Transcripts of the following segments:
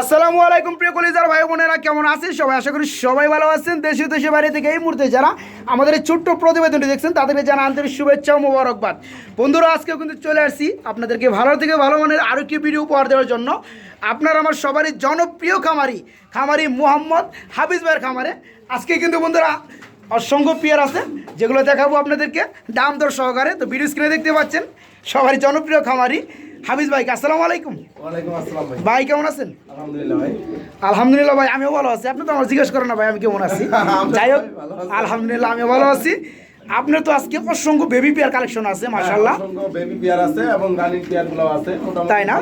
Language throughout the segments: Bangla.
আসসালামু আলাইকুম, প্রিয় কলিজার ভাই বোনেরা, কেমন আছেন? সবাই আশা করি সবাই ভালো আছেন। দেশে দেশে বাইরে থেকে এই মুহূর্তে যারা আমাদের এই ছোট্ট প্রতিবেদনটি দেখছেন তাদেরকে জানা আন্তরিক শুভেচ্ছা ও মোবারকবাদ। বন্ধুরা আজকেও কিন্তু চলে আসছি আপনাদেরকে ভালো থেকে ভালো মানের আরও একটি ভিডিও উপহার দেওয়ার জন্য। আপনার আমার সবারই জনপ্রিয় খামারি খামারি মোহাম্মদ হাফিজ ভাইয়ের খামারে। আজকে কিন্তু বন্ধুরা অসংখ্য পেয়ার আছে, যেগুলো দেখাবো আপনাদেরকে। দাম দর সহকারে, তো ভিডিও স্ক্রিনে দেখতে পাচ্ছেন, সবারই জনপ্রিয় খামারি। হাফিজ ভাই আসসালামু আলাইকুম। ভাই। কেমন আছেন? আলহামদুলিল্লাহ ভাই। আমিও ভালো আছি। আপনি তো আমার জিজ্ঞেস করেন না ভাই আমি কেমন আছি? যাই হোক। আলহামদুলিল্লাহ আমিও ভালো আছি। আপনার তো আজকে অসংখ্য বেবি পেয়ার কালেকশন আছে মাশাল্লাহ অসংখ্য বেবি পেয়ার আছে এবং রানিং পেয়ারগুলো আছে। তাই না?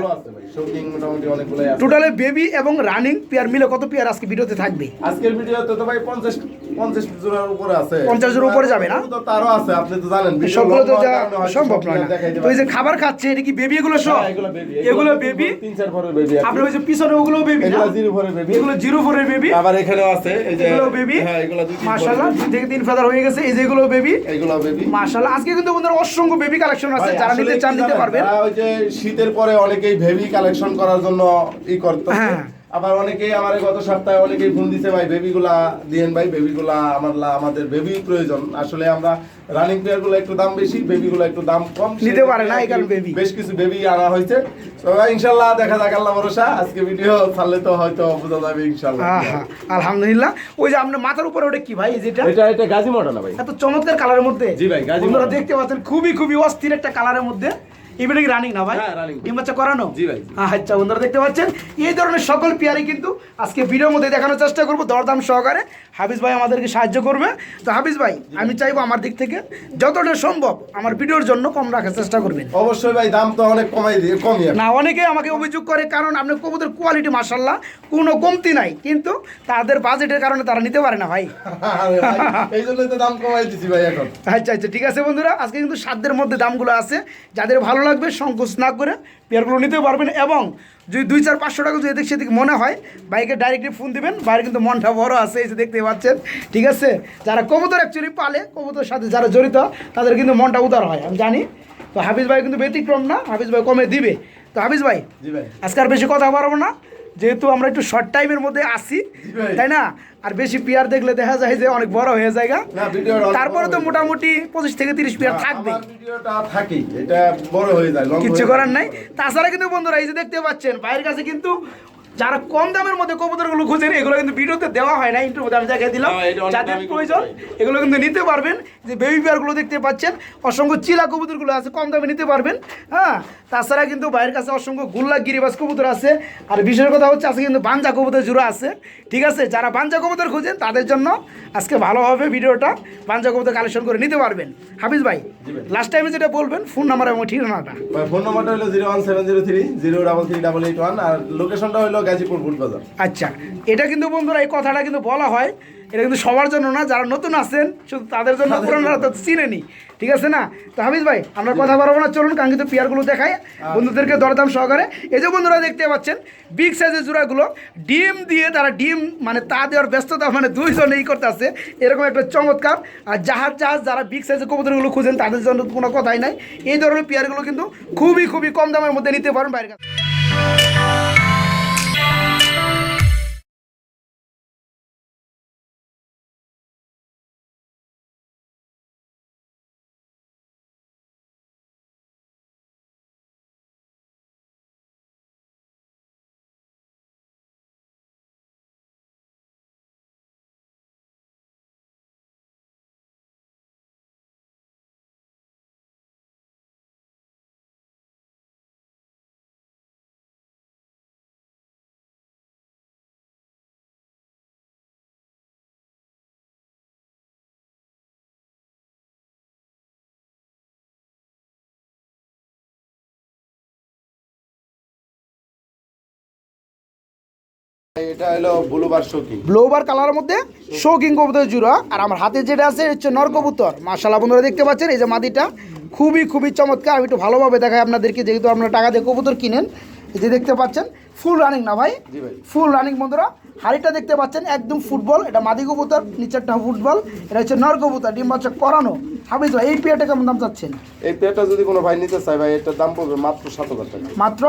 টোটালে বেবি এবং রানিং পেয়ার মিলে কত পেয়ার আজকে ভিডিওতে থাকবে? আজকের ভিডিওতে তো ভাই 50 50 জোড়ার উপরে আছে। 50 জোড়ার উপরে যাবে না? তো তারও আছে আপনি তো জানেন সবগুলো তো যা সম্ভব নয় না। তো এই যে খাবার খাচ্ছে এটা কি বেবি এগুলো সব? হ্যাঁ, এগুলো বেবি এগুলো বেবি তিন চার ভরের বেবি আপনার ওই যে পিছনে ওগুলো বেবি না? জিরো ভরের বেবি এগুলো জিরো ফোরের বেবি আবার এখানেও আছে এই যে এগুলো বেবি হ্যাঁ এগুলো দুই তিন দুই থেকে তিন ফেদার হয়ে গেছে এই যেগুলো বেবি এগুলো বেবি মাশাল্লাহ আজকে কিন্তু বন্ধুরা অসংখ্য বেবি কালেকশন আছে যারা নিতে চান নিতে? পারবেন। ওই যে শীতের পরে অনেকেই ভেবি কালেকশন করার জন্য ই করতে হ্যাঁ। আবার অনেকে আমার গত সপ্তাহে অনেকেই ফোন দিছে ভাই বেবিগুলা দিয়েন ভাই বেবিগুলা আমার আমাদের বেবি প্রয়োজন। আসলে আমরা রানিং প্লেয়ারগুলো একটু দাম বেশি বেবিগুলো একটু দাম কম নিতে পারে না, সেক্ষেত্রে বেবি বেশ কিছু বেবি আনা হয়েছে। তো ভাই ইনশাল্লাহ দেখা যাক আল্লাহ ভরসা। আজকে ভিডিও ছাড়লে তো হয়তো বোঝা যাবে ইনশাল্লাহ। আহা, আলহামদুলিল্লাহ। ওই যে আপনার মাথার উপরে ওটা কি ভাই যেটা? এটা এটা গাজী মডেল ভাই। এত চমৎকার কালারের মধ্যে। জি ভাই, গাজী। দেখতে পাচ্ছেন খুবই খুবই অস্থির একটা কালারের মধ্যে। ইভেন কি রানিং না ভাই? হ্যাঁ, ডিম বাচ্চা করানো? জি ভাই। আচ্ছা বন্ধুরা দেখতে পাচ্ছেন? এই ধরনের সকল পেয়ারি কিন্তু আজকে ভিডিওর মধ্যে দেখানোর চেষ্টা করব। দরদাম সহকারে। হাফিজ ভাই আমাদেরকে সাহায্য করবে। তো হাফিজ ভাই আমি চাইব আমার দিক থেকে যতটা সম্ভব আমার ভিডিওর জন্য কম রাখার চেষ্টা করবেন। অবশ্যই ভাই দাম তো অনেক কমাই দিয়ে আছে। না অনেকে আমাকে অভিযোগ করে কারণ আপনার কবুতর কোয়ালিটি মার্শাল্লাহ কোনো কমতি নাই কিন্তু তাদের বাজেটের কারণে তারা নিতে পারে না ভাই এই জন্যই তো দাম কমাই দিছি ভাই এখন। আচ্ছা আচ্ছা ঠিক আছে বন্ধুরা আজকে কিন্তু সাধ্যের মধ্যে দামগুলো আছে। যাদের ভালো লাগবে সংকোচ না করে পেয়ারগুলো নিতে পারবেন এবং যদি দুই চার পাঁচশো টাকা যদি এদিক সেদিক মনে হয় বাইকে ডাইরেক্টলি ফোন দিবেন বাইরে কিন্তু মনটা বড় আছে এই যে দেখতে পাচ্ছেন ঠিক আছে? যারা কবুতর অ্যাকচুয়ালি পালে কবুতর সাথে যারা জড়িত তাদের কিন্তু মনটা উদার হয় আমি জানি। তো হাফিজ ভাই কিন্তু ব্যতিক্রম না হাফিজ ভাই কমে দিবে। তো হাফিজ ভাই জি ভাই। আজকে আর বেশি কথা পারব না। যেহেতু আমরা একটু শর্ট টাইমের মধ্যে আসি তাই না? আর বেশি পিয়ার দেখলে দেখা যায় যে অনেক বড় হয়ে যায় তারপরে তো মোটামুটি পঁচিশ থেকে তিরিশ পিয়ার থাকবে। হয়ে কিচ্ছু করার নাই। তাছাড়া কিন্তু বন্ধুরা এই যে দেখতে পাচ্ছেন ভাইয়ের কাছে কিন্তু যারা কম দামের মধ্যে কবুতরগুলো খুঁজেন এগুলো কিন্তু ভিডিওতে দেওয়া হয় না ইন্টারভিউ আমি জায়গায় দিলাম। হ্যাঁ, যাদের প্রয়োজন এগুলো কিন্তু নিতে পারবেন। যে বেবি পেয়ারগুলো দেখতে পাচ্ছেন অসংখ্য চিলা কবুতরগুলো আছে কম দামে নিতে পারবেন। হ্যাঁ তাছাড়া কিন্তু বাইরের কাছে অসংখ্য গুল্লা গিরিবাস কবুতর আছে। আর বিশেষ কথা হচ্ছে আজকে কিন্তু বাঞ্জা কবুতর জুড়ে আছে। ঠিক আছে যারা বাঞ্জা কবুতর খুঁজেন তাদের জন্য আজকে ভালো হবে ভিডিওটা। বাঞ্জা কবুতর কালেকশন করে নিতে পারবেন। হাফিজ ভাই ভাই। লাস্ট টাইমে যেটা বলবেন ফোন নাম্বার এবং ঠিকানাটা। ফোন নাম্বারটা হলো zero one seven zero three zero double three double eight one আর লোকেশনটা হলো গাজীপুর ফুট বাজার। আচ্ছা এটা কিন্তু বন্ধুরা এই কথাটা কিন্তু বলা হয়। এটা কিন্তু সবার জন্য না যারা নতুন আছেন শুধু তাদের জন্য পুরানোরা তো চিনেনি। ঠিক আছে না? তো হামিদ ভাই আমরা কথা বলব না চলুন কাঙ্ক্ষিত পেয়ারগুলো দেখাই। বন্ধুদেরকে দরদাম সহকারে। এই যে বন্ধুরা দেখতে পাচ্ছেন বিগ সাইজের জোড়াগুলো ডিম দিয়ে তারা ডিম মানে তা দেওয়ার ব্যস্ততা মানে দুইজন এই করতে আছে। এরকম একটা চমৎকার। আর জাহাজ জাহাজ যারা বিগ সাইজের কবুতরগুলো খুঁজেন তাদের জন্য কোনো কথাই নাই। এই ধরনের পেয়ারগুলো কিন্তু খুবই খুবই কম দামের মধ্যে নিতে পারেন বাইরের কাছে এটা হলো ব্লুবার শোকিং ব্লুবার কালারের মধ্যে শোকিং কবুতর জুড়া। আর আমার হাতে যেটা আছে হচ্ছে নর কবুতর। বন্ধুরা দেখতে পাচ্ছেন এই যে মাদিটা খুবই খুবই চমৎকার। আমি একটু ভালোভাবে দেখাই আপনাদেরকে যেহেতু আপনারা টাকা দিয়ে কবুতর কিনেন এই যে দেখতে পাচ্ছেন ফুল রানিং না ভাই? ভাই। ফুল রানিং বন্ধুরা। হাড়িটা দেখতে পাচ্ছেন একদম ফুটবল এটা মাদি কবুতর নিচেরটা ফুটবল এটা হচ্ছে নর কবুতর ডিম বাচ্চা করানো হাফিজ ভাই এই পেয়ারটা কেমন দাম চাচ্ছেন? এই পেয়ারটা যদি কোনো ভাই নিতে চায় ভাই এটার দাম পড়বে মাত্র সাত হাজার টাকা। মাত্র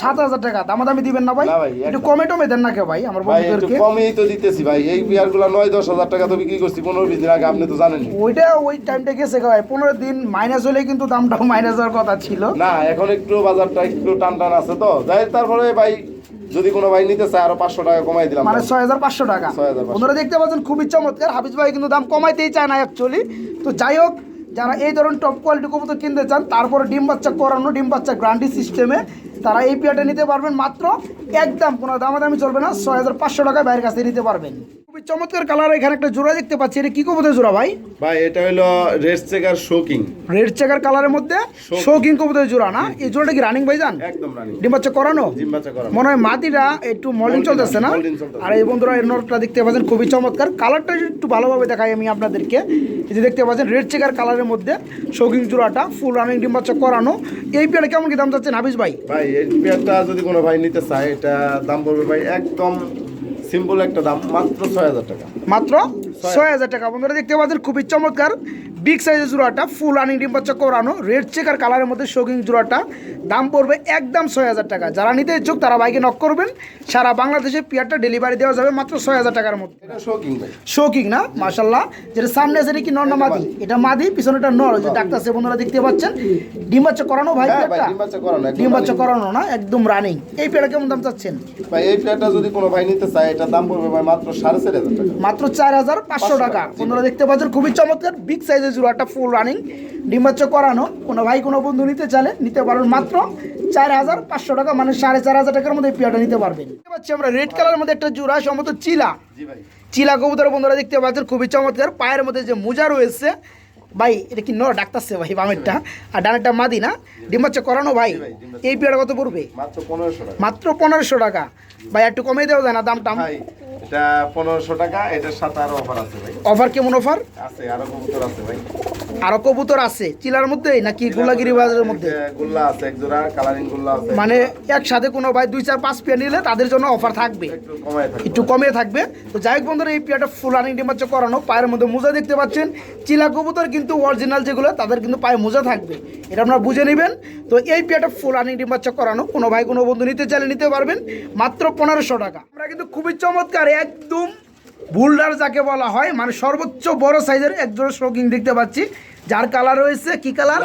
সাত- হাজার টাকা দামাদামি দিবেন না ভাই? একটু কমে টমে দেন না কে ভাই আমার ভাই একটু বন্ধুদেরকে। কমই তো দিতেছি ভাই এই পেয়ারগুলা নয় দশ হাজার টাকা তো বিক্রি করছি পনেরো বিশ দিন আগে আপনি তো জানেন। ওইটা ওই টাইমটা গেছে ভাই পনেরো দিন মাইনাস হলে কিন্তু দামটাও মাইনাস হওয়ার কথা ছিল। না এখন একটু বাজারটা একটু টান টান আছে তো যাই তারপরে ভাই যদি কোনো ভাই নিতে চায় আরও পাঁচশো টাকা কমাই দিলাম। মানে ছয় হাজার পাঁচশো টাকা। 6,500 বন্ধুরা দেখতে পাচ্ছেন খুবই চমৎকার। হাফিজ ভাই কিন্তু দাম কমাইতেই চায় না অ্যাকচুয়ালি তো যাই হোক যারা এই ধরনের টপ কোয়ালিটি কবুতর কিনতে চান তারপরে ডিম বাচ্চা করানো ডিম বাচ্চা গ্রান্ডি সিস্টেমে তারা এই পেয়ারটা নিতে পারবেন। মাত্র একদম কোনো দামাদামি চলবে না ছয় হাজার পাঁচশো টাকায় বাইরের কাছে নিতে পারবেন। চমৎকার কালার এখানে একটা জোড়া দেখতে পাচ্ছি। এটা কি কবুতর জোড়া ভাই? ভাই এটা হলো red checker shocking red checker কালারের মধ্যে। শৌকিং কবুতর জোড়া না? এই জোড়াটা কি রানিং ভাই যান একদম রানি ডিম বাচ্চা করানো? জিম বাচ্চা করা মনে হয় মাটিটা একটু মলিন চলতেছে না? আর এই বন্ধুরা এর নটটা দেখতে পাচ্ছেন খুবই চমৎকার। কালারটা একটু ভালোভাবে দেখাই আমি আপনাদেরকে। এই যে দেখতে পাচ্ছেন রেড চেকার কালারের মধ্যে শৌকিং জোড়াটা ফুল রানিং ডিম বাচ্চা করানো। এই পেয়ারে কেমন কি দাম চাচ্ছেন হাবিজ ভাই? ভাই এই পেয়ারটা যদি কোনো ভাই নিতে চায় এটা দাম পড়বে ভাই একদম সিম্পল একটা দাম মাত্র ছয় হাজার টাকা। মাত্র ছয় হাজার টাকা। বন্ধুরা দেখতে পাচ্ছেন খুবই চমৎকার। বিগ সাইজের জোড়াটা ফুল রানিং ডিম বাচ্চা করানো রেড চেকার কালারের মধ্যে শৌকিং জোড়াটা দাম পড়বে একদম ছয় হাজার টাকা। যারা নিতে ইচ্ছুক তারা বাইকে নক করবেন। সারা বাংলাদেশে পেয়ারটা ডেলিভারি দেওয়া যাবে মাত্র ছয় হাজার টাকার মধ্যে। শোকিং ভাই। না? মাশাল্লাহ যেটা সামনে আছে কি নর না মাদি? এটা মাদি পিছনেটা নর যে ডাক্তার সে বন্ধুরা দেখতে পাচ্ছেন। ডিম বাচ্চা করানো ভাই হ্যাঁ? ডিম বাচ্চা করানো না একদম রানিং এই পেয়ারটা কেমন দাম চাচ্ছেন? ভাই এই পেয়ারটা যদি কোনো ভাই নিতে চায় এটা দাম পড়বে ভাই মাত্র সাড়ে চার হাজার টাকা। মাত্র চার হাজার পাঁচশো টাকা। বন্ধুরা দেখতে পাচ্ছেন খুবই চমৎকার বিগ সাইজের জোড়াটা ফুল রানিং ডিম বাচ্চা করানো। কোনো ভাই কোনো বন্ধু নিতে চাইলে নিতে পারবেন মাত্র চার হাজার পাঁচশো টাকা মানে সাড়ে চার হাজার টাকার মধ্যে এই নিতে পারবেন। দেখতে পাচ্ছি আমরা রেড কালারের মধ্যে একটা জোড়া সম্ভবত চিলা। চিলা কবুতর বন্ধুরা দেখতে পাচ্ছেন খুবই চমৎকার। পায়ের মধ্যে যে মোজা রয়েছে ভাই এটা কি নর ডাক্তারছে ভাই বামেরটা? আর ডানেরটা মাদি না ডিম হচ্ছে করানো ভাই। এই পেয়ারটা কত পড়বে? মাত্র পনেরোশো টাকা। ভাই একটু কমে দেওয়া যায় না দামটা এটা পনেরোশো টাকা এটার সাথে আরও অফার আছে ভাই। অফার কেমন অফার আছে আরও কবুতর আছে ভাই। আরও কবুতর আছে চিলার মধ্যে নাকি গোলাগিরি বাজারের মধ্যে? গুল্লা আছে এক জোড়া কালারিং গুল্লা আছে। মানে একসাথে কোনো ভাই দুই চার পাঁচ পেয়ার নিলে তাদের জন্য অফার থাকবে। একটু থাকবে। একটু কমে থাকবে। তো যাই হোক বন্ধুরা এই পেয়ারটা ফুল রানিং ডিমাচ্ছে করানো পায়ের মধ্যে মোজা দেখতে পাচ্ছেন। চিলা কবুতর কিন্তু অরিজিনাল যেগুলো তাদের কিন্তু পায়ে মোজা থাকবে। এটা আপনারা বুঝে নেবেন। তো এই পেয়ারটা ফুল রানিং ডিমাচ্ছে করানো কোনো ভাই কোনো বন্ধু নিতে চাইলে নিতে পারবেন মাত্র পনেরোশো টাকা। আমরা কিন্তু খুবই চমৎকার একদম বুলডার যাকে বলা হয় মানে সর্বোচ্চ বড় সাইজের একজোড়া শৌকিং দেখতে পাচ্ছি। যার কালার রয়েছে কি কালার?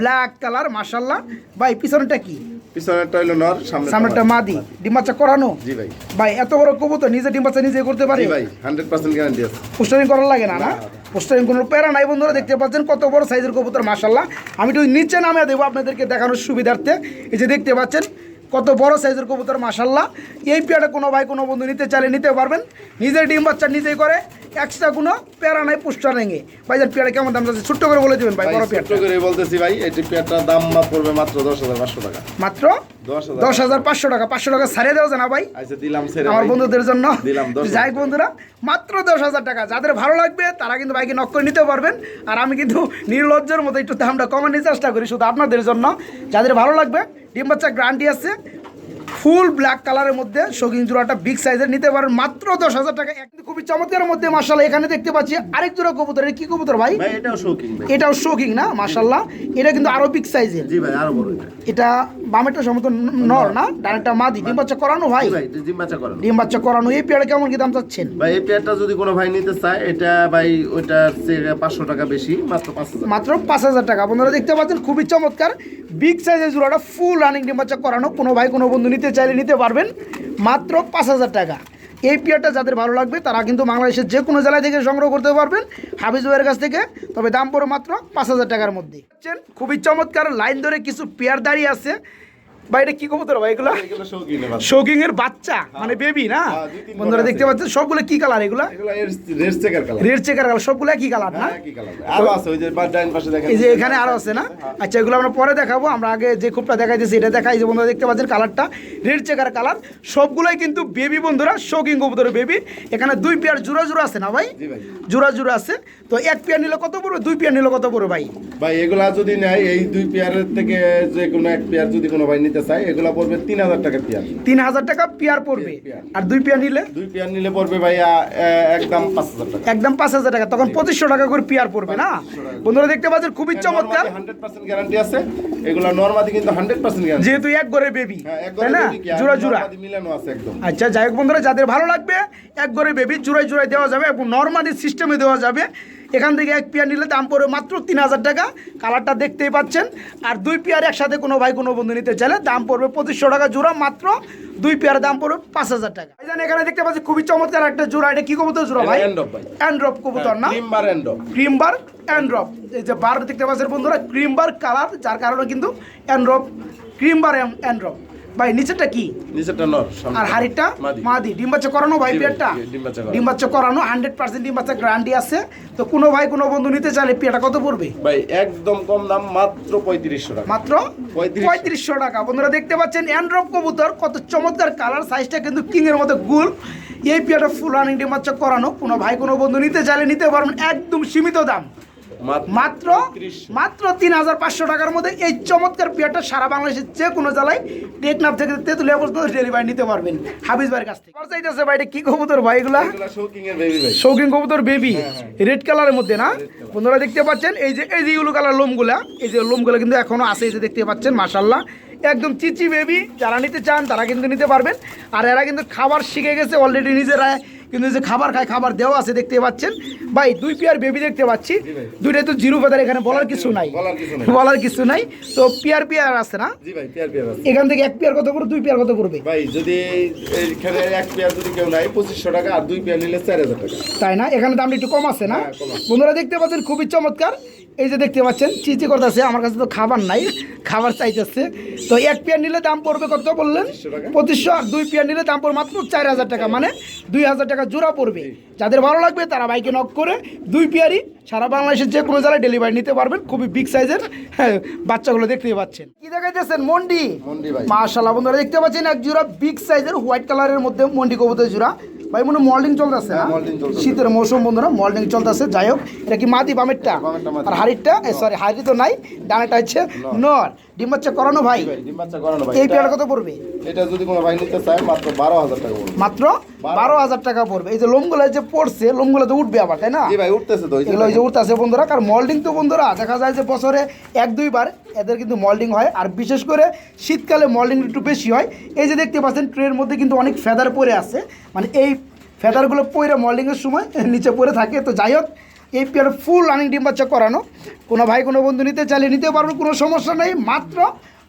Black colour. মাসাল্লাহ ভাই পিছনটা কি? পিছনেরটা হইল নর সামনে সামনেটা মাদি। ডিম্বাচ্চা করানো? জি ভাই। ভাই এত বড় কবুতর নিজে ডিম্বাচ্চা নিজে করতে পারে? ভাই হান্ড্রেড পার্সেন্ট গ্যারান্টি আছে। পোস্টারিং করার লাগে না না? পোস্টারিং কোনো প্যারা নাই বন্ধুরা দেখতে পাচ্ছেন কত বড় সাইজের কবুতর মাসাল্লাহ আমি একটু নিচে নামে দেবো আপনাদেরকে দেখানোর সুবিধার্থে। এই যে দেখতে পাচ্ছেন কত বড় সাইজের কবুতর মাসাল্লাহ এই পেয়ারটা কোনো ভাই কোনো বন্ধু নিতে চাইলে নিতে পারবেন। নিজের ডিম বাচ্চা নিজেই করে এক্সট্রা কোনো প্যারা নাই পোস্টার নেই। ভাইজান পেয়ারা কেমন দাম যাচ্ছে ছোট্ট করে বলে দেবেন ভাই ভাই বড় পেয়ারটা। করে বলতেছি ভাই এই পেয়ারটার দাম মা পড়বে মাত্র দশ হাজার পাঁচশো টাকা। মাত্র দশ হাজার পাঁচশো টাকা পাঁচশো টাকা ছাড়িয়ে দেওয়া না ভাই। আচ্ছা দিলাম ছেড়ে আমার বন্ধুদের জন্য। দিলাম যাই বন্ধুরা মাত্র দশ হাজার টাকা। যাদের ভালো লাগবে তারা কিন্তু ভাইকে নক করে নিতে পারবেন। আর আমি কিন্তু নির্লজ্জের মতো একটু দামটা কমানোর চেষ্টা করি শুধু আপনাদের জন্য। যাদের ভালো লাগবে ডিম বাচ্চা গ্রান্টি আছে। ফুল ব্ল্যাক কালারের মধ্যে শৌখিন জোড়াটা বিগ সাইজের নিতে পারেন। মাত্র দশ হাজার টাকা। খুবই চমৎকারের মধ্যে মাসাল্লাহ এখানে দেখতে পাচ্ছি আরেক জোড়া কবুতর। কি কবুতর ভাই? ভাই এটাও শৌকিং এটাও শৌখিন না? মার্শাল্লাহ এটা কিন্তু আরও বিগ সাইজের জি ভাই আরও বড় এটা বামেরটা সম্ভবত নর। না? ডানেরটা মাদি। ডিম বাচ্চা করানো ভাই ভাই ডিম্বাচ্চা জিম বাচ্চা করেন। ডিম বাচ্চা করানো। এই পেয়ারা কেমন কি দাম চাচ্ছেন? ভাই এই পেয়ারটা যদি কোনো ভাই নিতে চায় এটা ভাই ওইটা পাঁচশো টাকা বেশি মাত্র পাঁচ হাজার। মাত্র পাঁচ হাজার টাকা। বন্ধুরা দেখতে পাচ্ছেন খুবই চমৎকার। বিগ সাইজের জোড়াটা ফুল রানিং ডিম বাচ্চা করানো। কোনো ভাই কোনো বন্ধু নিতে চাইলে নিতে পারবেন। মাত্র পাঁচ হাজার টাকা। এই পেয়ারটা যাদের ভালো লাগবে, তারা কিন্তু বাংলাদেশের যে কোনো জেলা থেকে সংগ্রহ করতে পারবেন। হাফিজ ভাইয়ের কাছ থেকে, তবে দাম পড়ে মাত্র পাঁচ হাজার টাকার মধ্যে। খুবই চমৎকার, লাইন ধরে কিছু পেয়ার দাঁড়িয়ে আছে। বা এটা কি কবুতর ভাই? এগুলো শৌকিং এর বাচ্চা। মানে বেবি না? হ্যাঁ, বন্ধুরা দেখতে পাচ্ছেন সবগুলো কি কালার এগুলা? Red checker colour red checker colour সবগুলো কি কালার না? হ্যাঁ কি কালার আরও আছে ওই যে ডাইন পাশে দেখেন। এই যে এখানে আরও আছে না? আচ্ছা এগুলো আমরা পরে দেখাবো। আমরা আগে যে খুবটা দেখাইতেছি এটা দেখাই যে বন্ধুরা দেখতে পাচ্ছেন কালারটা রেড চেকার কালার সবগুলোই কিন্তু বেবি বন্ধুরা শৌকিং কবুতরের বেবি এখানে দুই পেয়ার জোড়া জোড়া আছে না ভাই? ভাই। জোড়া জোড়া আছে। তো এক পেয়ার নিলে কত পড়বে? দুই পেয়ার নিলে কত পড়বে ভাই? ভাই এগুলা যদি নেয় এই দুই পেয়ারের থেকে যে কোনো এক পেয়ার যদি কোনো ভাই নিতে চায় এগুলা পড়বে তিন হাজার টাকা পেয়ার। তিন হাজার টাকা পেয়ার পড়বে? আর দুই পেয়ার নিলে? দুই পেয়ার নিলে পড়বে ভাইয়া একদম পাঁচ হাজার টাকা। একদম পাঁচ হাজার টাকা তখন পঁচিশশো টাকা করে পেয়ার পড়বে না? বন্ধুরা দেখতে পাচ্ছেন খুবই চমৎকার। হান্ড্রেড পার্সেন্ট গ্যারান্টি আছে। এগুলা নর্মাদি কিন্তু হান্ড্রেড পার্সেন্ট গ্যারান্টি যেহেতু এক ঘরে বেবি হ্যাঁ তাই না? জোড়া জোড়া। মিলানো আছে একদম। আচ্ছা যাই হোক বন্ধুরা যাদের ভালো লাগবে এক ঘরে বেবি জোড়ায় জোড়ায় দেওয়া যাবে এবং নর্মালি সিস্টেমে দেওয়া যাবে। এখান থেকে এক পেয়ার নিলে দাম পড়বে মাত্র তিন হাজার টাকা। কালারটা দেখতেই পাচ্ছেন। আর দুই পেয়ার একসাথে কোনো ভাই কোনো বন্ধু নিতে চাইলে দাম পড়বে পঁচিশশো টাকা জোড়া মাত্র দুই পেয়ার দাম পড়বে পাঁচ হাজার টাকা। ভাইজান এখানে দেখতে পাচ্ছি খুবই চমৎকার একটা জোড়া। এটা কি কবুতর জোড়া ভাই? অ্যান্ড্রপ কবুতর না? Cream bar and cream bar অ্যান্ড্রপ এই যে বার দেখতে পাচ্ছেন বন্ধুরা ক্রিম বার কালার যার কারণে কিন্তু অ্যান্ড্রপ ক্রিম বার অ্যান্ড্রপ ভাই নিচেরটা কি? নিচেরটা নর আর হাড়িটা? মাদি। ডিম বাচ্চা করানো ভাই পেয়ারটা ডিম বাচ্চা করানো। হান্ড্রেড পার্সেন্ট ডিম বাচ্চা গ্যারান্টি আছে। তো কোনো ভাই কোনো বন্ধু নিতে চাইলে পেয়ারটা কত পড়বে? ভাই একদম কম দাম মাত্র পঁয়ত্রিশশো টাকা। মাত্র পঁয়ত্রিশশো। পঁয়ত্রিশশো টাকা। বন্ধুরা দেখতে পাচ্ছেন অ্যান্ড্রপ কবুতর কত চমৎকার কালার সাইজটা কিন্তু কিং এর মতো গুল। এই পেয়ারটা ফুল রানিং ডিম বাচ্চা করানো। কোনো ভাই কোনো বন্ধু নিতে চাইলে নিতে পারবেন একদম সীমিত দাম। মাত্র মাত্র তিন হাজার পাঁচশো টাকার মধ্যে এই চমৎকার পেয়ারটা সারা বাংলাদেশের যে কোনো জেলায় টেকনাফ থেকে তেঁতুলিয়া পর্যন্ত ডেলিভারি নিতে পারবেন। হাবিজ ভাইয়ের কাছ থেকে। চাইতেছে ভাই এটা কি কবুতর ভাই এগুলা? শৌকিং কবুতর বেবি রেড কালারের মধ্যে না? বন্ধুরা দেখতে পাচ্ছেন এই যে এই যে ইউলো কালার লোমগুলা এই যে লোমগুলা কিন্তু এখনও আছে এই যে দেখতে পাচ্ছেন মাশাল্লাহ একদম চিচি বেবি যারা নিতে চান তারা কিন্তু নিতে পারবেন। আর এরা কিন্তু খাবার শিখে গেছে অলরেডি নিজেরা কিন্তু যে খাবার খায় খাবার দেওয়া আছে দেখতে পাচ্ছেন। ভাই দুই পেয়ার বেবি দেখতে পাচ্ছি। দুইটাই তো জিরো ফেদার এখানে বলার কিছু নাই। বলার কিছু নাই। বলার কিছু নাই। তো পেয়ার পেয়ার আছে না? এখান থেকে এক পেয়ার কত করে দুই পেয়ার কত করবে? ভাই যদি এইখানে এক পেয়ার যদি কেউ নাই পঁচিশশো টাকা আর দুই পেয়ার নিলে চার হাজার টাকা। তাই না? এখানে দামটা একটু কম আছে না? হ্যাঁ। বন্ধুরা দেখতে পাচ্ছেন খুবই চমৎকার। এই যে দেখতে পাচ্ছেন চিচি করতেছে আমার কাছে তো খাবার নাই খাবার চাইতেছে। তো এক পেয়ার নিলে দাম পড়বে কত বললেন। পঁচিশশো আর দুই পেয়ার নিলে দাম পড়বে মাত্র চার হাজার টাকা মানে দুই হাজার টাকা জোড়া পড়বে। যাদের ভালো লাগবে তারা বাইকে নক করে দুই পেয়ারই সারা বাংলাদেশের যে কোনো জায়গায় ডেলিভারি নিতে পারবেন খুবই বিগ সাইজের হ্যাঁ, বাচ্চাগুলো দেখতে পাচ্ছেন। কি দেখাইতেছেন মন্ডি? মাশাল্লাহ বন্ধুরা দেখতে পাচ্ছেন এক জোড়া বিগ সাইজের হোয়াইট কালারের মধ্যে মন্ডি কবুতর জোড়া। ভাই মনে মল্ডিং চলতেছে হ্যাঁ, চলতেছে। শীতের মৌসুম বন্ধুরা মল্ডিং চলতেছে। যাই হোক এটা কি মাদি বামেরটা। আর হাড়িটা সরি হাড়ি তো নাই ডানাটা হচ্ছে নর। ডিম বাচ্চা করানো ভাই? এই পেয়ার কত পড়বে? এটা যদি কোনো ভাই নিতে চায় মাত্র বারো হাজার টাকা পড়বে। মাত্র বারো হাজার টাকা পড়বে। এই যে লোমগুলো যে পড়ছে লোমগুলো তো উঠবে আবার তাই না? ভাই উঠতেছে তো এগুলো যে উঠতেছে বন্ধুরা কারণ মল্ডিং তো বন্ধুরা দেখা যায় যে বছরে এক দুইবার এদের কিন্তু মল্ডিং হয়। আর বিশেষ করে শীতকালে মল্ডিং একটু বেশি হয়। এই যে দেখতে পাচ্ছেন ট্রের মধ্যে কিন্তু অনেক ফেদার পরে আছে। মানে এই ফেদারগুলো পরে মল্ডিংয়ের সময় নিচে পড়ে থাকে। তো যাই হোক এই পেয়ার ফুল রানিং ডিম বাচ্চা করানো। কোনো ভাই, কোনো বন্ধু নিতে চাইলে নিতে পারবেন, কোনো সমস্যা নেই। মাত্র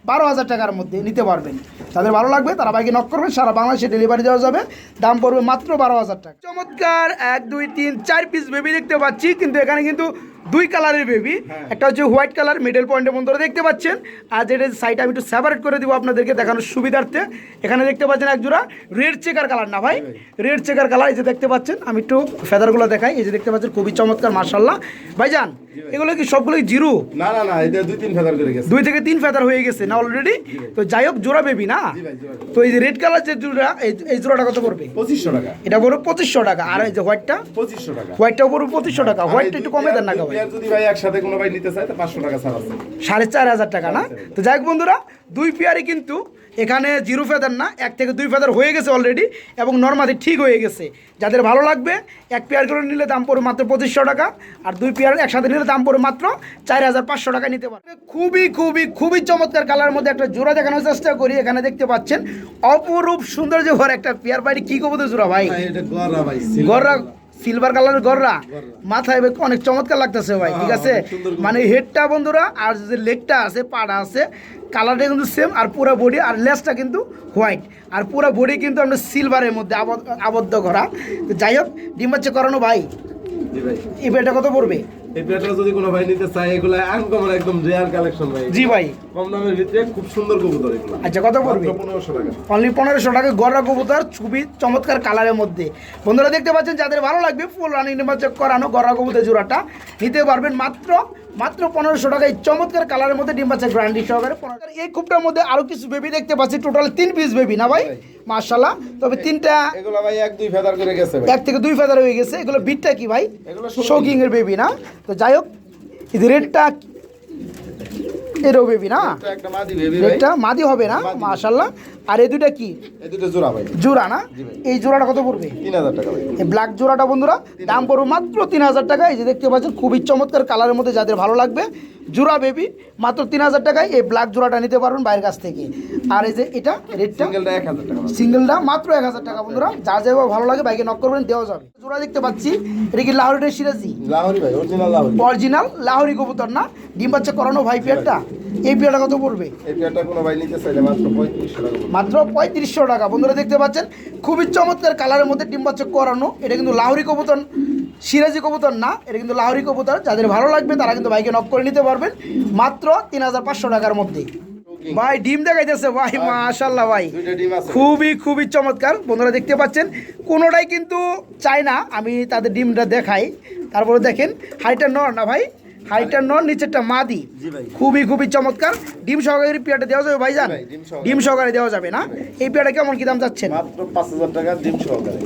বারো হাজার টাকার মধ্যে নিতে পারবেন। তাদের ভালো লাগবে, তারা বাইকে নক করবে, সারা বাংলাদেশে ডেলিভারি দেওয়া যাবে। দাম পড়বে মাত্র বারো হাজার টাকা। চমৎকার, এক, দুই, তিন, চার পিস বেবি দেখতে পাচ্ছি, কিন্তু এখানে কিন্তু দুই কালারের বেবি একটা হচ্ছে হোয়াইট কালার মিডল পয়েন্টের বন্ধুরা দেখতে পাচ্ছেন। আর যেটা সাইড আমি একটু সেপারেট করে দিব আপনাদেরকে দেখানোর সুবিধার্থে। এখানে দেখতে পাচ্ছেন এক জোড়া রেড চেকার কালার না ভাই? রেড চেকার কালার এই যে দেখতে পাচ্ছেন আমি একটু ফেদারগুলো দেখাই। এই যে দেখতে পাচ্ছেন খুবই চমৎকার মার্শাল্লাহ ভাইজান এগুলো কি সবগুলোই জিরো? না না না এটা দুই তিন ফেদার করে গেছে। দুই থেকে তিন ফেদার হয়ে গেছে না অলরেডি তো যাই হোক জোড়া বেবি না? তো এই যে রেড কালার যে জোড়া এই- জোড়াটা কত পড়বে? পঁচিশশো টাকা। এটা পড়বে পঁচিশশো টাকা। আর এই যে হোয়াইটটা পঁচিশশো টাকা। হোয়াইটটা পড়বে পঁচিশশো টাকা। হোয়াইটটা একটু কমে দেন না পেয়ার- ভাই দুই পেয়ার যদি ভাই একসাথে কোনো ভাই নিতে চায় তো পাঁচশো টাকা ছাড় আছে। সাড়ে চার হাজার টাকা না? তো যাই হোক বন্ধুরা দুই পেয়ারই কিন্তু এখানে জিরো ফেদার না এক থেকে দুই ফেদার হয়ে গেছে অলরেডি এবং নর্মালি ঠিক হয়ে গেছে। যাদের ভালো লাগবে এক পেয়ার করে নিলে দাম পড়বে মাত্র পঁচিশশো টাকা আর দুই পেয়ার একসাথে নিলে দাম পড়বে মাত্র চার হাজার পাঁচশো টাকা নিতে পারবে। খুবই খুবই খুবই চমৎকার কালারের মধ্যে একটা জোড়া দেখানোর চেষ্টা করি এখানে দেখতে পাচ্ছেন অপরূপ সৌন্দর্য ঘর একটা পেয়ার। বাড়ি কি জোড়া ভাই? এটা গররা ভাই গররা সিলভার কালারের গররা। মাথায় ভাই অনেক চমৎকার লাগতেছে ভাই ঠিক আছে? মানে হেডটা বন্ধুরা আর যে লেগটা আছে পাড়া আছে কালারটা কিন্তু সেম আর পুরো বডি আর লেসটা কিন্তু হোয়াইট আর পুরো বডি কিন্তু আমরা সিলভারের মধ্যে আবদ্ধ করা। তো যাই হোক ডিম্বাচ্ছে করানো ভাই। ইভেন্টটা কত পড়বে? এই পেয়ারটা যদি কোনো ভাই নিতে চায় এগুলো আনকমন একদম রেয়ার কালেকশন ভাই। জি ভাই। কম দামের ভিতরে খুব সুন্দর কবুতর এগুলো। আচ্ছা কত পড়বে? মাত্র পনেরোশো টাকা। অনলি পনেরোশো টাকা গড়া কবুতর খুবই চমৎকার কালারের মধ্যে। বন্ধুরা দেখতে পাচ্ছেন যাদের ভালো লাগবে ফুল রানিং নির্বাচক করানো গড়া কবুতর জোড়াটা নিতে পারবেন মাত্র মাত্র পনেরোশো টাকা। এই চমৎকার কালারের মধ্যে ডিম বাচ্চা গ্রান্ডি সহকারে 15 এই খুবটার মধ্যে আরও কিছু বেবি দেখতে পাচ্ছি। টোটাল তিন পিস বেবি না ভাই? মার্শাল্লাহ তবে তিনটা এগুলো ভাই এক দুই ফেদার করে গেছে এক থেকে দুই ফেদার হয়ে গেছে। এগুলো বিটটা কি ভাই? এগুলো শৌখিন। এর বেবি না? তো যাই হোক এই রেটটা এটাও বেবি না? রেটটা মাদি হবে না? মাদি। মাশাল্লাহ আর এই দুইটা কি? এই দুটো জোড়া ভাই। জোড়া না? এই জোড়াটা কত পড়বে? তিন হাজার টাকা ভাই। এই ব্ল্যাক জোড়াটা বন্ধুরা দাম পড়বে মাত্র তিন হাজার টাকা। এই যে দেখতে পাচ্ছেন খুবই চমৎকার কালারের মধ্যে যাদের ভালো লাগবে জোড়া বেবি মাত্র তিন হাজার টাকায় এই ব্ল্যাক জোড়াটা নিতে পারবেন বাইরের কাছ থেকে। আর এই যে এটা রেটটা? সিঙ্গেলটা এক হাজার টাকা সিঙ্গেলটা মাত্র এক হাজার টাকা বন্ধুরা। যার যেভাবে ভালো লাগে বাইকে নক করবেন দেওয়া যাবে। জোড়া দেখতে পাচ্ছি এটা কি লাহোরিটের সিরাজি? লাহোরি ভাই অরিজিনাল লাহোরি। অরিজিনাল লাহোরি কবুতর না? ডিম বাচ্চা করানো ভাই পেয়ারটা? এই পেয়ারটা কত পড়বে? এই পেয়ারটা কোনো ভাই নিতে চাইলে মাত্র পঁয়ত্রিশশো টাকা পড়বে। মাত্র পঁয়ত্রিশশো টাকা। বন্ধুরা দেখতে পাচ্ছেন খুবই চমৎকার কালারের মধ্যে ডিম বাচ্চা করানো। এটা কিন্তু লাহরি কবুতর সিরাজি কবুতর না এটা কিন্তু লাহরি কবুতর। যাদের ভালো লাগবে তারা কিন্তু বাইকে নক করে নিতে পারবেন। মাত্র তিন হাজার পাঁচশো টাকার মধ্যে। ভাই ডিম দেখাইতেছে ভাই মাশাল্লাহ ভাই। খুবই খুবই চমৎকার। বন্ধুরা দেখতে পাচ্ছেন কোনোটাই কিন্তু চাই না আমি তাদের ডিমটা দেখাই। তারপরে দেখেন হাইটা নর না ভাই? হাইটা নন নিচেরটা মাদি। খুবই খুবই চমৎকার। ডিম সহকারে পিয়াটা দেওয়া যাবে ভাইজান? ডিম সহকারে। দেওয়া যাবে না? এই পিয়াটা কেমন কি দাম যাচ্ছে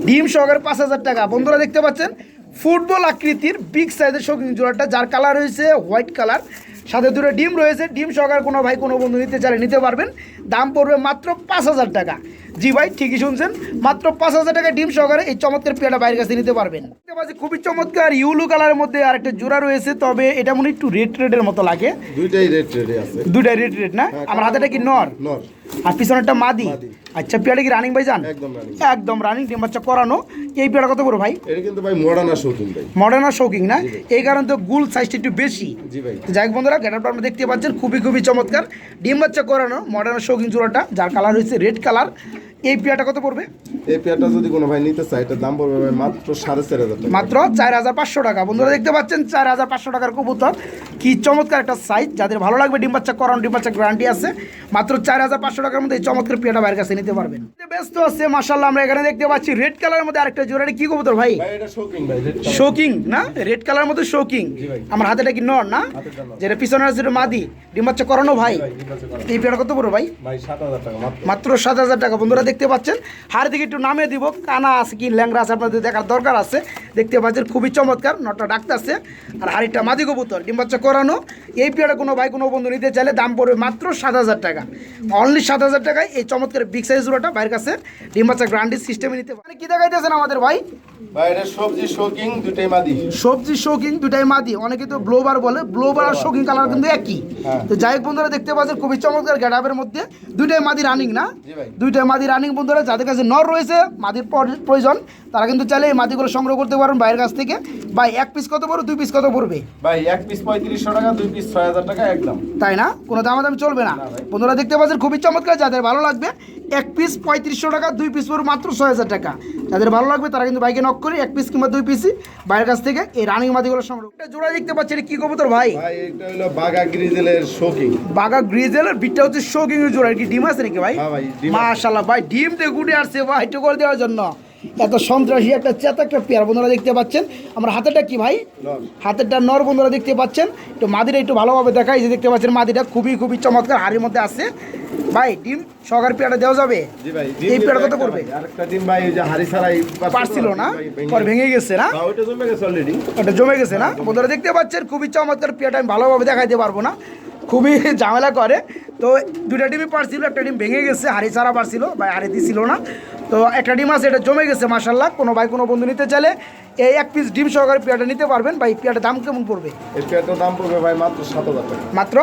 ডিম সহকারে। পাঁচ হাজার টাকা। বন্ধুরা দেখতে পাচ্ছেন ফুটবল আকৃতির বিগ সাইজের শৌখিন জোড়াটা যার কালার রয়েছে হোয়াইট কালার সাথে দুটো ডিম রয়েছে। ডিম সহকারে কোনো ভাই কোনো বন্ধু নিতে চাইলে নিতে পারবেন। দাম পড়বে মাত্র পাঁচ হাজার টাকা। জি ভাই ঠিকই শুনছেন। মাত্র পাঁচ হাজার টাকা ডিম সহকারে এই চমৎকার পেয়াটা বাইরের কাছে নিতে পারবেন। খুবই চমৎকার ইউলু কালারের মধ্যে আরেকটা জোড়া রয়েছে তবে এটা মনে একটু রেড রেডের মতো লাগে। দুইটাই রেট রেটে আছে। দুইটা রেড রেড না? আমার হাতেটা কি নর? নর। আর পিছনেরটা মাদি। আচ্ছা পেয়াটা কি রানিং ভাই যান একদম রানিং একদম রানিং ডিম বাচ্চা করানো। এই পেয়ারা কত বড় ভাই? এটা কিন্তু ভাই মডার্ন আর শৌখিন ভাই। মডার্ন আর শৌকিং না? এই কারণে তো গুল সাইজটা একটু বেশি। জি ভাই। যাই বন্ধুরা গেটারটা আপনারা দেখতে পাচ্ছেন খুবই খুবই চমৎকার। ডিম বাচ্চা করানো মডার্ন আর শৌকিং জোড়াটা যার কালার হচ্ছে রেড কালার এই পেয়ারটা কত পড়বে? এই পেয়ারটা যদি কোনো ভাই নিতে চায় এটার দাম পড়বে ভাই মাত্র সাড়ে চার হাজার টাকা। মাত্র চার হাজার পাঁচশো টাকা। বন্ধুরা দেখতে পাচ্ছেন চার হাজার পাঁচশো টাকার কবুতর। কি চমৎকার একটা সাইজ যাদের ভালো লাগবে ডিম বাচ্চা করানো ডিম বাচ্চা গ্যারান্টি আছে। মাত্র চার হাজার পাঁচশো টাকার মধ্যে এই চমৎকার পেয়ারটা বাইরের কাছে নিতে পারবেন। ব্যস্ত আছে মাসাল্লাহ আমরা এখানে দেখতে পাচ্ছি রেড কালারের মধ্যে আরেকটা জোড়াটা কি কবুতর ভাই। শোকিং না? রেড কালার মধ্যে শোকিং আমার হাতেটা কি নর না? যেটা পিছনে আছে মাদি। ডিম বাচ্চা করানো ভাই। এই পেয়ারা কত বড় ভাই? মাত্র। সাত হাজার টাকা। বন্ধুরা দেখতে পাচ্ছেন? হাড় দিকে একটু নামে দিব। কানা আছে কি ল্যাংরা আছে আপনাদের দেখার দরকার আছে। দেখতে পাচ্ছেন খুবই চমৎকার। নটা ডাকতেছে আর হাড়িটা মাদি কবুতর ডিম বাচ্চা করানো। এই পেয়ারা কোনো ভাই কোনো বন্ধু নিতে চাইলে দাম পড়বে মাত্র সাত হাজার টাকা। অনলি সাত হাজার টাকায় এই চমৎকার বিগ সাইজ জোড়াটা বাইরের কাছে। ডিম বাচ্চা গ্রান্ডি সিস্টেমে নিতে পারে কি দেখাইতেছেন আমাদের ভাই? সবজি দুটাই মাদি। অনেকে তো ব্লোবার বলে ব্লোবার আর শৌকিং কালার কিন্তু একই। হ্যাঁ। তো যাই হোক বন্ধুরা দেখতে পাচ্ছেন খুবই চমৎকার মধ্যে। দুইটাই মাদি রানিং না। দুইটাই মাদি রানিং বন্ধুরা যাদের কাছে নর রয়েছে মাদির প্রয়োজন তারা কিন্তু চাইলে এই মাদিগুলো সংগ্রহ করতে পারবেন বাইরের কাছ থেকে। ভাই এক পিস কত পড়বে? দুই পিস কত পড়বে? ভাই এক পিস পঁয়ত্রিশশো টাকা দুই পিস ছয় হাজার টাকা একদম। তাই না? কোনো দামাদামি চলবে না। না বন্ধুরা দেখতে পাচ্ছেন খুবই চমৎকার যাদের ভালো লাগবে এক পিস পঁয়ত্রিশশো টাকা দুই পিস পড়বে মাত্র ছয় হাজার টাকা। যাদের ভালো লাগবে তারা কিন্তু বাইকে নক করে এক পিস কিংবা দুই পিসই বাইরের কাছ থেকে এই রানিং মাদিগুলো সংগ্রহ একটা জোড়া দেখতে পাচ্ছি এটা কি কবুতর ভাই? ভাই এটা হলো বাগা গ্রিজেলের শৌখিন। বাগা গ্রিজেল আর বিটটা হচ্ছে শোকিং এর জোড়া কি ডিম আছে নাকি ভাই? হ্যাঁ ভাই। মাশাল্লাহ ভাই ডিম দিয়ে গুটে আসছে ভাই একটু করে দেওয়ার জন্য। এত সন্ত্রাসী একটা চেতা একটা পেয়ার বন্ধুরা দেখতে পাচ্ছেন। আমার হাতেটা কি ভাই? হাতেরটা নর বন্ধুরা দেখতে পাচ্ছেন। একটু মাদিটা একটু ভালোভাবে দেখাই যে দেখতে পাচ্ছেন মাদিটা খুবই খুবই চমৎকার হাড়ির মধ্যে আছে। ভাই ডিম সকার পেয়াটা দেওয়া যাবে? জি ভাই এই পেয়ারা কত করবে? আরেকটা ডিম ভাই ওই যে হাড়ি ছাড়াই পারছিল না? পর ভেঙে গেছে। না? ওটা জমে গেছে অলরেডি ওটা জমে গেছে না? বন্ধুরা দেখতে পাচ্ছেন খুবই চমৎকার পেয়াটা আমি ভালোভাবে দেখাইতে পারব না। খুবই ঝামেলা করে। তো দুটা ডিমই পারছিল একটা ডিম ভেঙে গেছে হাড়ি ছাড়া পারছিল ভাই হাড়ি দিছিল না। তো একটা ডিম আছে এটা জমে গেছে মাসাল্লাহ কোনো ভাই কোনো বন্ধু নিতে চাইলে এই এক পিস ডিম সহকারে পেয়ারটা নিতে পারবেন। ভাই পেয়ারটার দাম কেমন পড়বে? এই পেয়ারটার দাম পড়বে ভাই মাত্র সাত হাজার টাকা। মাত্র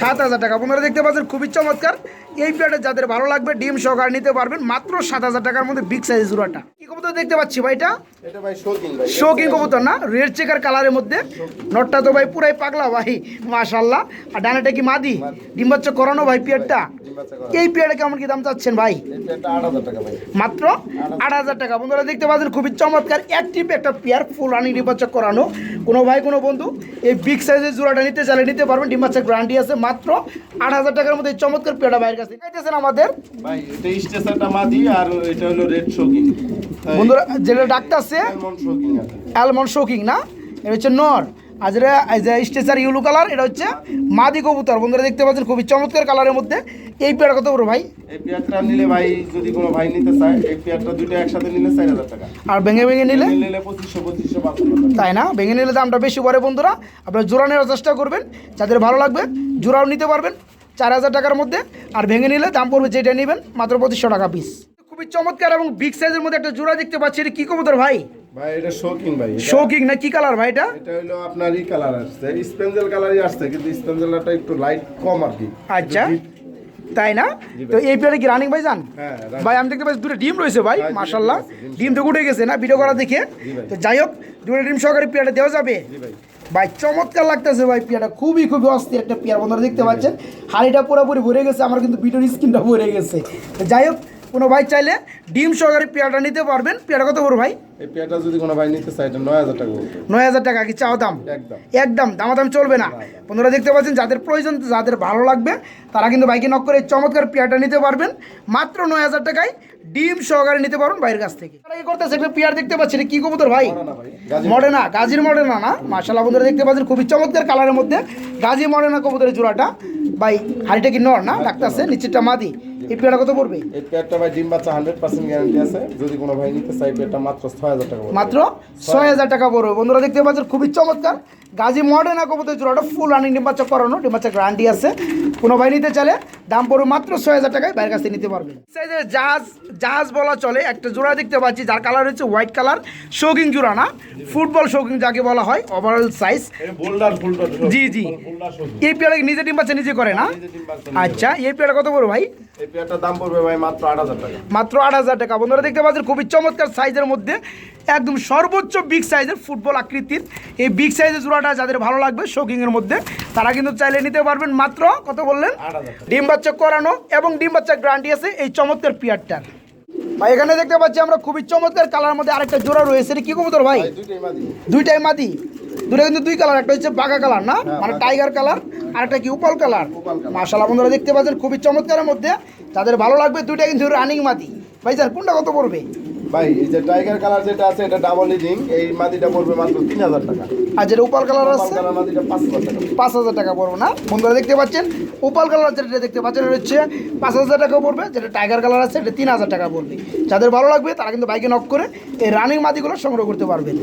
সাত হাজার টাকা। আপনারা দেখতে পাচ্ছেন খুবই চমৎকার। এই পেয়ারটা যাদের ভালো লাগবে ডিম সহকারে নিতে পারবেন। মাত্র সাত হাজার টাকার মধ্যে বিগ সাইজ জুড়াটা। কি কবুতর দেখতে পাচ্ছি ভাই এটা? শৌকিং কবুতর না? রেড চেকার কালারের মধ্যে। নটটা তো ভাই পুরাই পাগলা ভাই মাশাল্লাহ আর ডানাটা কি মাদি? ডিম বাচ্চা করানো ভাই পিয়ারটা। এই পিয়ারটা কেমন কি দাম চাচ্ছেন ভাই। মাত্র আট হাজার টাকা। বন্ধুরা দেখতে পাচ্ছেন খুবই চমৎকার অ্যাক্টিভ একটা পেয়ার ফুল রানিং ডিম বাচ্চা করানো। কোনো ভাই কোনো বন্ধু এই বিগ সাইজের জোড়াটা নিতে চাইলে নিতে পারবেন ডিম বাচ্চা গ্যারান্টি আছে মাত্র আট হাজার টাকার মধ্যে। এই চমৎকার পেয়ারটা বাইরের কাছে দেখাইতেছেন আমাদের। ভাই এটা স্টেশনটা মাদি আর এটা হলো রেড শৌখিন বন্ধুরা যেটা ডাক্তার আছে অ্যালমন্ড শোকিং না? এটা হচ্ছে নর। আর যেটা স্টেচার ইউলো কালার এটা হচ্ছে মাদি কবুতর। বন্ধুরা দেখতে পাচ্ছেন খুবই চমৎকার কালারের মধ্যে। এই পেয়ার কত বড় ভাই? এই পেয়ারটা নিলে ভাই যদি কোনো ভাই নিতে চায় এই পেয়ারটা দুটো একসাথে নিলে চার হাজার টাকা। আর ভেঙে ভেঙে নিলে? নিলে পঁচিশশো পঁচিশশো তাই না? ভেঙে নিলে দামটা বেশি পড়ে বন্ধুরা। আপনারা জোড়া নেওয়ার চেষ্টা করবেন। যাদের ভালো লাগবে জোড়াও নিতে পারবেন। চার হাজার টাকার মধ্যে। আর ভেঙে নিলে দাম পড়বে যেটা নেবেন মাত্র পঁচিশশো টাকা পিস খুবই চমৎকার এবং বিগ সাইজের মধ্যে একটা জোড়া দেখতে পাচ্ছি। এটা কি কবুতর ভাই? ভাই এটা শৌখিন ভাই শৌকিং না? কি কালার ভাই এটা? এটা হলো আপনার ই কালার আসছে স্পেঞ্জেল কালারই আসছে কিন্তু স্পেঞ্জেলটা একটু লাইট কম আর কি। আচ্ছা তাই না? তো এই পেয়ারে কি রানিং ভাই যান হ্যাঁ ভাই আমি দেখতে পাচ্ছি দুটো ডিম রয়েছে ভাই হ্যাঁ, দুটো মাশাল্লাহ ডিম তো উঠে গেছে না? ভিডিও করা দেখে। তো যাই হোক দুটো ডিম সহকারে পেয়ারটা দেওয়া যাবে। ভাই। ভাই চমৎকার লাগতেছে ভাই পেয়ারটা। খুবই খুবই অস্থির একটা পেয়ার বন্ধুরা দেখতে পাচ্ছেন। হাড়িটা পুরোপুরি ভরে গেছে আমার কিন্তু ভিডিওর স্ক্রিনটা ভরে গেছে। তো যাই হোক কোনো ভাই চাইলে ডিম সহকারে পেয়ারটা নিতে পারবেন। পেয়ারা কত বড় ভাই? এই পেয়ারটা যদি কোনো ভাই নিতে চায় এটা নয় হাজার টাকা নয় হাজার টাকা কি চাও দাম? একদম। একদম দামাদাম চলবে না। বন্ধুরা দেখতে পাচ্ছেন যাদের প্রয়োজন যাদের ভালো লাগবে তারা কিন্তু বাইকে নক করে এই চমৎকার পেয়ারটা নিতে পারবেন। মাত্র নয় হাজার টাকায় ডিম সহকারে নিতে পারবেন বাইরের কাছ থেকে। তারা কি করতেছে? একটা পেয়ার দেখতে পাচ্ছি এটা কি কবুতর ভাই? মডেনা গাজীর। মডেনা না মাশাল্লাহ বন্ধুরা দেখতে পাচ্ছেন খুবই চমৎকার কালারের মধ্যে গাজী মডেনা কবুতরের জোড়াটা। ভাই হাড়িটা কি নর না? ডাকতেছে নিচেরটা মাদি। এই পেয়ারটা কত পড়বে? এই পেয়ারটা ভাই ডিম বাচ্চা হান্ড্রেড পার্সেন্ট গ্যারান্টি আছে। যদি কোনো ভাই নিতে চায় পেয়ারটা মাত্র ছয় হাজার টাকা। মাত্র ছয় হাজার টাকা পড়বে। বন্ধুরা দেখতে পাচ্ছেন খুবই চমৎকার। গাজী মডার্ন কবুতর জোড়াটা ফুল রানিং ডিম্বাচ্চা করানো ডিম্বাচ্চা গ্যারান্টি আছে। কোনো ভাই নিতে চাইলে দাম পড়বে মাত্র ছয় হাজার টাকায় বাইরের কাছ থেকে নিতে পারবেন। সাইজের জাহাজ জাহাজ বলা চলে একটা জোড়া দেখতে পাচ্ছি যার কালার হচ্ছে হোয়াইট কালার শৌকিং জোড়া না ফুটবল শৌকিং যাকে বলা হয় ওভারঅল সাইজ জি জি। এই পেয়ারা নিজে ডিম্বাচ্চা নিজে করে না? ডিম বাচ্চা আচ্ছা এই পেয়ারা কত বড় ভাই? এই পেয়ারটার দাম পড়বে ভাই মাত্র আট হাজার টাকা। মাত্র আট হাজার টাকা। বন্ধুরা দেখতে পাচ্ছেন খুবই চমৎকার সাইজের মধ্যে একদম সর্বোচ্চ বিগ সাইজের ফুটবল আকৃতির এই বিগ সাইজের জোড়াটা যাদের ভালো লাগবে শৌকিংয়ের মধ্যে তারা কিন্তু চাইলে নিতে পারবেন মাত্র কত বললেন? ডিম বাচ্চা করানো এবং ডিম বাচ্চা গ্যারান্টি আছে এই চমৎকার পিয়ারটার। ভাই এখানে দেখতে পাচ্ছি আমরা খুবই চমৎকার কালার মধ্যে আরেকটা জোড়া রয়েছে। কি কবুতর ভাই? ভাই দুইটাই মাদি। দুইটাই মাদি। দুটো কিন্তু দুই কালার একটা হচ্ছে বাঘা কালার না? মানে টাইগার কালার আর একটা কি উপাল কালার। মাশাল্লাহ বন্ধুরা দেখতে পাচ্ছেন খুবই চমৎকারের মধ্যে। তাদের ভালো লাগবে দুইটা কিন্তু রানিং মাদি। ভাই স্যার কোনটা কত পড়বে? ভাই এই যে টাইগার কালার যেটা আছে এটা ডাবল লিডিং এই মাদিটা পড়বে মাত্র তিন হাজার টাকা। আর যেটা উপাল কালার আছে? মাদিটা পাঁচ হাজার টাকা। পাঁচ হাজার টাকা পড়বে না। বন্ধুরা দেখতে পাচ্ছেন উপাল কালার যেটা দেখতে পাচ্ছেন এটা হচ্ছে পাঁচ হাজার টাকা পড়বে। যেটা টাইগার কালার আছে এটা তিন হাজার টাকা পড়বে। যাদের ভালো লাগবে তারা কিন্তু বাইকে নক করে এই রানিং মাদিগুলো সংগ্রহ করতে পারবেন।